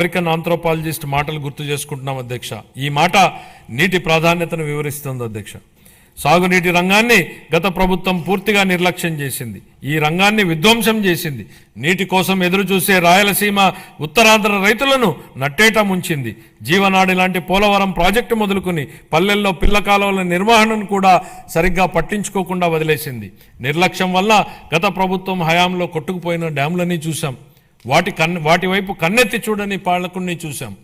American anthropologist మాటలు గుర్తు చేసుకుంటున్నాం అధ్యక్ష. ఈ మాట నీటి ప్రాధాన్యతను వివరిస్తుంది అధ్యక్ష. సాగునీటి రంగాన్ని గత ప్రభుత్వం పూర్తిగా నిర్లక్ష్యం చేసింది. ఈ రంగాన్ని విధ్వంసం చేసింది. నీటి కోసం ఎదురు చూసే రాయలసీమ ఉత్తరాంధ్ర రైతులను నట్టేట ముంచింది. జీవనాడి లాంటి పోలవరం ప్రాజెక్టు మొదలుకుని పల్లెల్లో పిల్ల కాలువల నిర్వహణను కూడా సరిగ్గా పట్టించుకోకుండా వదిలేసింది. నిర్లక్ష్యం వల్ల గత ప్రభుత్వం హయాంలో కొట్టుకుపోయిన డ్యాములని చూశాం. వాటి కన్ వాటి వైపు కన్నెత్తి చూడని పాలకుడిని చూశాం.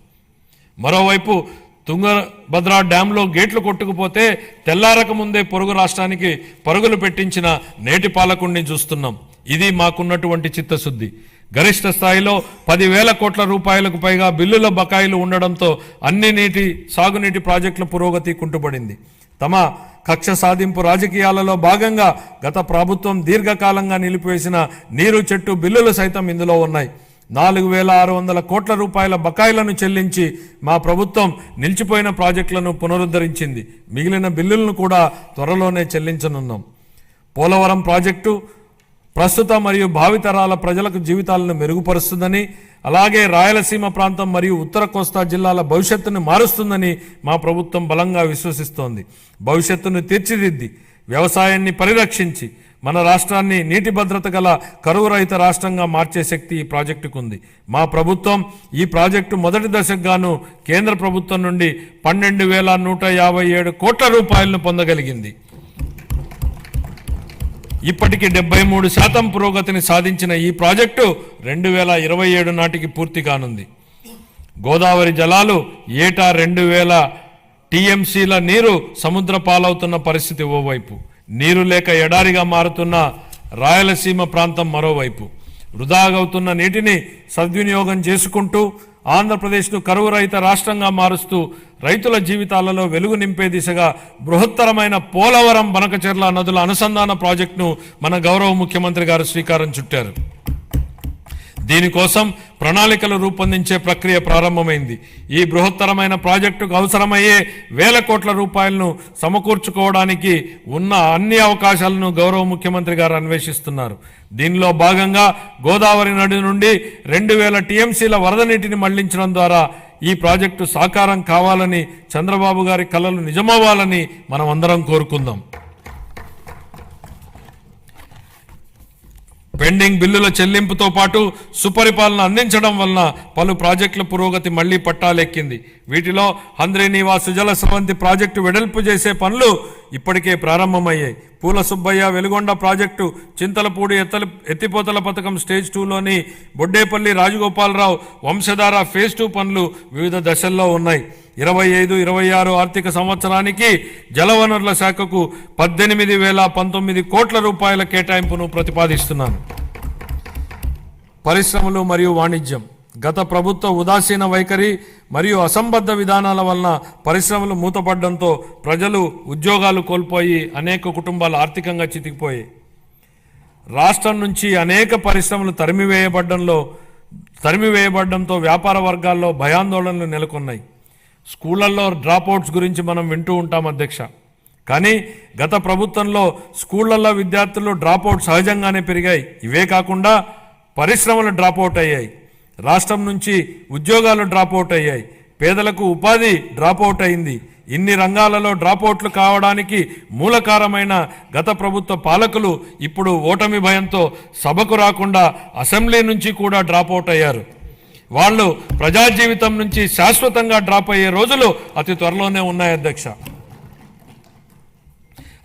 మరోవైపు తుంగభద్ర డ్యాంలో గేట్లు కొట్టుకుపోతే తెల్లారక ముందే పొరుగు రాష్ట్రానికి పరుగులు పెట్టించిన నేటి పాలకుడిని చూస్తున్నాం. ఇది మాకున్నటువంటి చిత్తశుద్ధి. గరిష్ట స్థాయిలో పదివేల కోట్ల రూపాయలకు పైగా బిల్లుల బకాయిలు ఉండడంతో అన్ని నీటి సాగునీటి ప్రాజెక్టుల పురోగతి కుంటుపడింది. తమ కక్ష సాధింపు రాజకీయాలలో భాగంగా గత ప్రభుత్వం దీర్ఘకాలంగా నిలిపివేసిన నీరు చెట్టు బిల్లులు సైతం ఇందులో ఉన్నాయి. నాలుగు వేల ఆరు వందల కోట్ల రూపాయల బకాయిలను చెల్లించి మా ప్రభుత్వం నిలిచిపోయిన ప్రాజెక్టులను పునరుద్ధరించింది. మిగిలిన బిల్లులను కూడా త్వరలోనే చెల్లించనున్నాం. పోలవరం ప్రాజెక్టు ప్రస్తుత మరియు భావితరాల ప్రజలకు జీవితాలను మెరుగుపరుస్తుందని అలాగే రాయలసీమ ప్రాంతం మరియు ఉత్తర కోస్తా జిల్లాల భవిష్యత్తును మారుస్తుందని మా ప్రభుత్వం బలంగా విశ్వసిస్తోంది. భవిష్యత్తును తీర్చిదిద్ది వ్యవసాయాన్ని పరిరక్షించి మన రాష్ట్రాన్ని నీటి భద్రత గల కరువు రహిత రాష్ట్రంగా మార్చే శక్తి ఈ ప్రాజెక్టుకు ఉంది మా ప్రభుత్వం ఈ ప్రాజెక్టు మొదటి దశకుగాను కేంద్ర ప్రభుత్వం నుండి పన్నెండు వేల నూట యాభై ఏడు కోట్ల రూపాయలను పొందగలిగింది. ఇప్పటికి డెబ్బై మూడు శాతం పురోగతిని సాధించిన ఈ ప్రాజెక్టు రెండు వేల ఇరవై ఏడు నాటికి పూర్తి కానుంది. గోదావరి జలాలు ఏటా రెండు వేల టీఎంసీల నీరు సముద్ర పాలవుతున్న పరిస్థితి ఓవైపు. నీరు లేక ఎడారిగా మారుతున్న రాయలసీమ ప్రాంతం మరోవైపు. వృధాగవుతున్న నీటిని సద్వినియోగం చేసుకుంటూ ఆంధ్రప్రదేశ్ను కరువు రహిత రాష్ట్రంగా మారుస్తూ రైతుల జీవితాలలో వెలుగు నింపే దిశగా బృహత్తరమైన పోలవరం బనకచెర్ల నదుల అనుసంధాన ప్రాజెక్టును మన గౌరవ ముఖ్యమంత్రి గారు శ్రీకారం చుట్టారు. దీనికోసం ప్రణాళికలు రూపొందించే ప్రక్రియ ప్రారంభమైంది. ఈ బృహత్తరమైన ప్రాజెక్టుకు అవసరమయ్యే వేల కోట్ల రూపాయలను సమకూర్చుకోవడానికి ఉన్న అన్ని అవకాశాలను గౌరవ ముఖ్యమంత్రి గారు అన్వేషిస్తున్నారు. దీనిలో భాగంగా గోదావరి నది నుండి రెండు వేల టీఎంసీల వరద నీటిని మళ్ళించడం ద్వారా ఈ ప్రాజెక్టు సాకారం కావాలని చంద్రబాబు గారి కలలు నిజమవ్వాలని మనం అందరం కోరుకుందాం. పెండింగ్ బిల్లుల చెల్లింపుతో పాటు సుపరిపాలన అందించడం వలన పలు ప్రాజెక్టుల పురోగతి మళ్ళీ పట్టాలెక్కింది. వీటిలో హంద్రీ నివాస్ సుజల స్రవంతి ప్రాజెక్టు వెడల్పు చేసే పనులు ఇప్పటికే ప్రారంభమయ్యాయి. పూల సుబ్బయ్య వెలుగొండ ప్రాజెక్టు చింతలపూడి ఎత్తల ఎత్తిపోతల పథకం స్టేజ్ టూలోని బొడ్డేపల్లి రాజగోపాలరావు వంశధార ఫేజ్ టూ పనులు వివిధ దశల్లో ఉన్నాయి. ఇరవై ఐదు ఇరవై ఆరు ఆర్థిక సంవత్సరానికి జలవనరుల శాఖకు పద్దెనిమిది వేల పంతొమ్మిది కోట్ల రూపాయల కేటాయింపును ప్రతిపాదిస్తున్నాను. పరిశ్రమలు మరియు వాణిజ్యం. గత ప్రభుత్వ ఉదాసీన వైఖరి మరియు అసంబద్ధ విధానాల వలన పరిశ్రమలు మూతపడడంతో ప్రజలు ఉద్యోగాలు కోల్పోయి అనేక కుటుంబాలు ఆర్థికంగా చితికిపోయాయి. రాష్ట్రం నుంచి అనేక పరిశ్రమలు తరిమివేయబడ్డంలో తరిమివేయబడడంతో వ్యాపార వర్గాల్లో భయాందోళనలు నెలకొన్నాయి. స్కూళ్ళల్లో డ్రాప్అవుట్స్ గురించి మనం వింటూ ఉంటాం అధ్యక్ష. కానీ గత ప్రభుత్వంలో స్కూళ్ళల్లో విద్యార్థులు డ్రాప్అవుట్ సహజంగానే పెరిగాయి. ఇవే కాకుండా పరిశ్రమలు డ్రాప్అవుట్ అయ్యాయి. రాష్ట్రం నుంచి ఉద్యోగాలు డ్రాప్అవుట్ అయ్యాయి. పేదలకు ఉపాధి డ్రాప్అవుట్ అయింది. ఇన్ని రంగాలలో డ్రాప్అవుట్లు కావడానికి మూలకారమైన గత ప్రభుత్వ పాలకులు ఇప్పుడు ఓటమి భయంతో సభకు రాకుండా అసెంబ్లీ నుంచి కూడా డ్రాప్అవుట్ అయ్యారు. వాళ్ళు ప్రజా జీవితం నుంచి శాశ్వతంగా డ్రాప్ అయ్యే రోజులు అతి త్వరలోనే ఉన్నాయి అధ్యక్ష.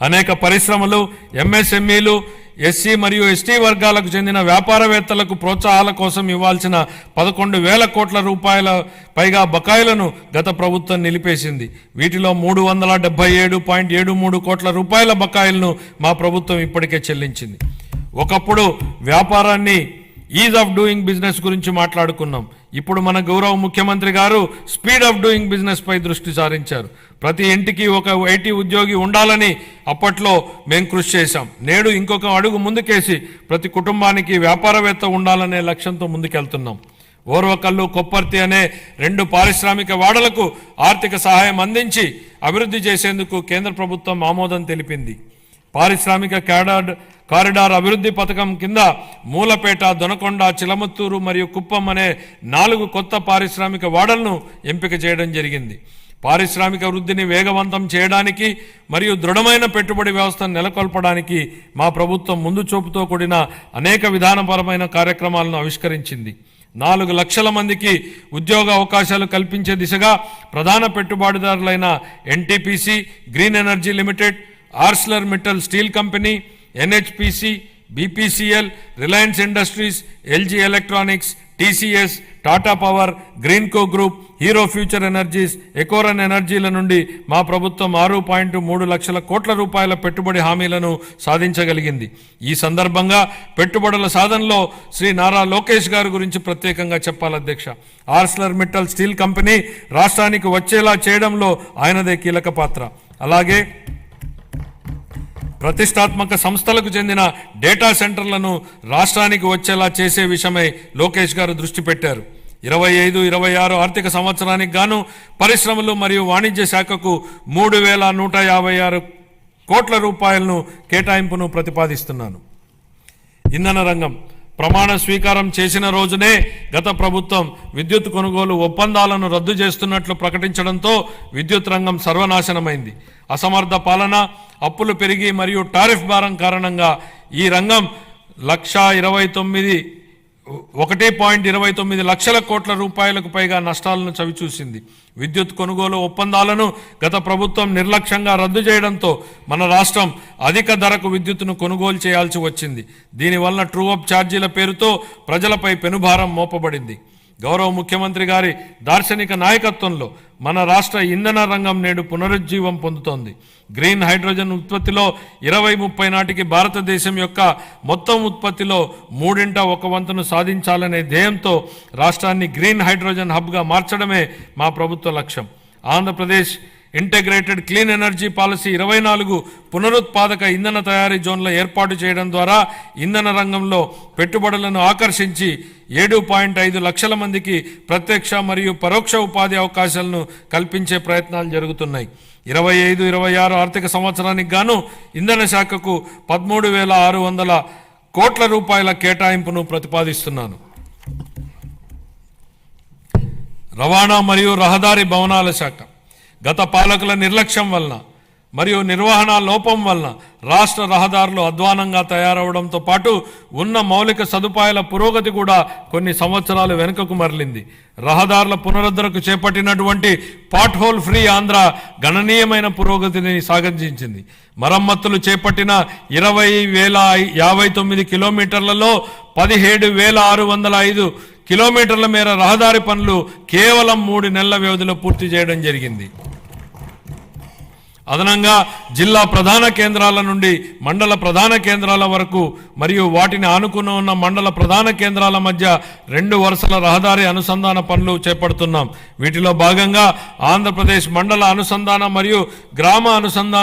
అనేక పరిశ్రమలు ఎంఎస్ఎంఈలు ఎస్సీ మరియు ఎస్టీ వర్గాలకు చెందిన వ్యాపారవేత్తలకు ప్రోత్సాహాల కోసం ఇవ్వాల్సిన పదకొండు వేల కోట్ల రూపాయల పైగా బకాయిలను గత ప్రభుత్వం నిలిపేసింది. వీటిలో మూడు వందల డెబ్బై ఏడు పాయింట్ ఏడు మూడు కోట్ల రూపాయల బకాయిలను మా ప్రభుత్వం ఇప్పటికే చెల్లించింది. ఒకప్పుడు వ్యాపారాన్ని ఈజ్ ఆఫ్ డూయింగ్ బిజినెస్ గురించి మాట్లాడుకున్నాం. ఇప్పుడు మన గౌరవ ముఖ్యమంత్రి గారు స్పీడ్ ఆఫ్ డూయింగ్ బిజినెస్ పై దృష్టి సారించారు. ప్రతి ఇంటికి ఒక ఐటీ ఉద్యోగి ఉండాలని అప్పట్లో మేము కృషి చేశాం. నేడు ఇంకొక అడుగు ముందుకేసి ప్రతి కుటుంబానికి వ్యాపారవేత్త ఉండాలనే లక్ష్యంతో ముందుకెళ్తున్నాం. ఓర్వకల్లు కొప్పర్తి అనే రెండు పారిశ్రామిక వాడలకు ఆర్థిక సహాయం అందించి అభివృద్ధి చేసేందుకు కేంద్ర ప్రభుత్వం ఆమోదం తెలిపింది. పారిశ్రామిక క్యాడర్ కారిడార్ అభివృద్ధి పథకం కింద మూలపేట దొనకొండ చిలమత్తూరు మరియు కుప్పం అనే నాలుగు కొత్త పారిశ్రామిక వాడలను ఎంపిక చేయడం జరిగింది. పారిశ్రామిక వృద్ధిని వేగవంతం చేయడానికి మరియు దృఢమైన పెట్టుబడి వ్యవస్థను నెలకొల్పడానికి మా ప్రభుత్వం ముందు చూపుతో కూడిన అనేక విధానపరమైన కార్యక్రమాలను ఆవిష్కరించింది. నాలుగు లక్షల మందికి ఉద్యోగ అవకాశాలు కల్పించే దిశగా ప్రధాన పెట్టుబడిదారులైన NTPC green energy limited Arcelor Mittal steel company NHPC BPCL Reliance industries LG electronics TCS Tata power Greenko group Hero future energies Ecoren ఎనర్జీల నుండి మా ప్రభుత్వం ఆరు పాయింట్ మూడు లక్షల కోట్ల రూపాయల పెట్టుబడి హామీలను సాధించగలిగింది. ఈ సందర్భంగా పెట్టుబడుల సాధనలో శ్రీ నారా లోకేష్ గారి గురించి ప్రత్యేకంగా చెప్పాలి అధ్యక్ష. ఆర్స్లర్ మిట్టల్ స్టీల్ కంపెనీ రాష్ట్రానికి వచ్చేలా చేయడంలో ఆయనదే కీలక పాత్ర. అలాగే ప్రతిష్టాత్మక సంస్థలకు చెందిన డేటా సెంటర్లను రాష్ట్రానికి వచ్చేలా చేసే విషయమై లోకేష్ గారు దృష్టి పెట్టారు. ఇరవై ఐదు ఇరవై ఆరు ఆర్థిక సంవత్సరానికి గాను పరిశ్రమలు మరియు వాణిజ్య శాఖకు మూడు వేల నూట యాభై ఆరు కోట్ల రూపాయలను కేటాయింపును ప్రతిపాదిస్తున్నాను. ఇంధన రంగం. ప్రమాణ స్వీకారం చేసిన రోజునే గత ప్రభుత్వం విద్యుత్ కొనుగోలు ఒప్పందాలను రద్దు చేస్తున్నట్లు ప్రకటించడంతో విద్యుత్ రంగం సర్వనాశనమైంది. అసమర్థ పాలన అప్పులు పెరిగి మరియు టారిఫ్ భారం కారణంగా ఈ రంగం లక్షా ఇరవై తొమ్మిది ఒకటి పాయింట్ ఇరవై తొమ్మిది లక్షల కోట్ల రూపాయలకు పైగా నష్టాలను చవిచూసింది. విద్యుత్ కొనుగోలు ఒప్పందాలను గత ప్రభుత్వం నిర్లక్ష్యంగా రద్దు చేయడంతో మన రాష్ట్రం అధిక ధరకు విద్యుత్తును కొనుగోలు చేయాల్సి వచ్చింది. దీనివల్ల ట్రూఅప్ ఛార్జీల పేరుతో ప్రజలపై పెనుభారం మోపబడింది. గౌరవ ముఖ్యమంత్రి గారి దార్శనిక నాయకత్వంలో మన రాష్ట్ర ఇంధన రంగం నేడు పునరుజ్జీవం పొందుతోంది. గ్రీన్ హైడ్రోజన్ ఉత్పత్తిలో ఇరవై ముప్పై నాటికి భారతదేశం యొక్క మొత్తం ఉత్పత్తిలో మూడింట ఒక వంతును సాధించాలనే ధ్యేయంతో రాష్ట్రాన్ని గ్రీన్ హైడ్రోజన్ హబ్గా మార్చడమే మా ప్రభుత్వ లక్ష్యం. Andhra Pradesh integrated clean energy policy ఇరవై నాలుగు పునరుత్పాదక ఇంధన తయారీ జోన్ల ఏర్పాటు చేయడం ద్వారా ఇంధన రంగంలో పెట్టుబడులను ఆకర్షించి ఏడు పాయింట్ ఐదు లక్షల మందికి ప్రత్యక్ష మరియు పరోక్ష ఉపాధి అవకాశాలను కల్పించే ప్రయత్నాలు జరుగుతున్నాయి. ఇరవై ఐదు ఇరవై ఆరు ఆర్థిక సంవత్సరానికి గాను ఇంధన శాఖకు పదమూడు వేల ఆరు వందల కోట్ల రూపాయల కేటాయింపును ప్రతిపాదిస్తున్నాను. రవాణా మరియు రహదారి భవనాల శాఖ. గత పాలకుల నిర్లక్ష్యం వలన మరియు నిర్వహణ లోపం వలన రాష్ట్ర రహదారులు అధ్వానంగా తయారవడంతో పాటు ఉన్న మౌలిక సదుపాయాల పురోగతి కూడా కొన్ని సంవత్సరాలు వెనుకకు మరలింది. రహదారుల పునరుద్ధరణకు చేపట్టినటువంటి పాట్ హోల్ ఫ్రీ ఆంధ్ర గణనీయమైన పురోగతిని సాగించింది. మరమ్మతులు చేపట్టిన ఇరవై వేల యాభై తొమ్మిది కిలోమీటర్లలో పదిహేడు వేల ఆరు వందల ఐదు కిలోమీటర్ల మేర రహదారి పనులు కేవలం మూడు నెలల వ్యవధిలో పూర్తి చేయడం జరిగింది. అదనంగా జిల్లా ప్రధాన కేంద్రాల నుండి మండల ప్రధాన కేంద్రాల వరకు మరియు వాటిని ఆనుకుని ఉన్న మండల ప్రధాన కేంద్రాల మధ్య రెండు వరుసల రహదారి అనుసంధాన పనులు చేపడుతున్నాం. వీటిలో భాగంగా ఆంధ్రప్రదేశ్ మండల అనుసంధాన మరియు గ్రామ అనుసంధాన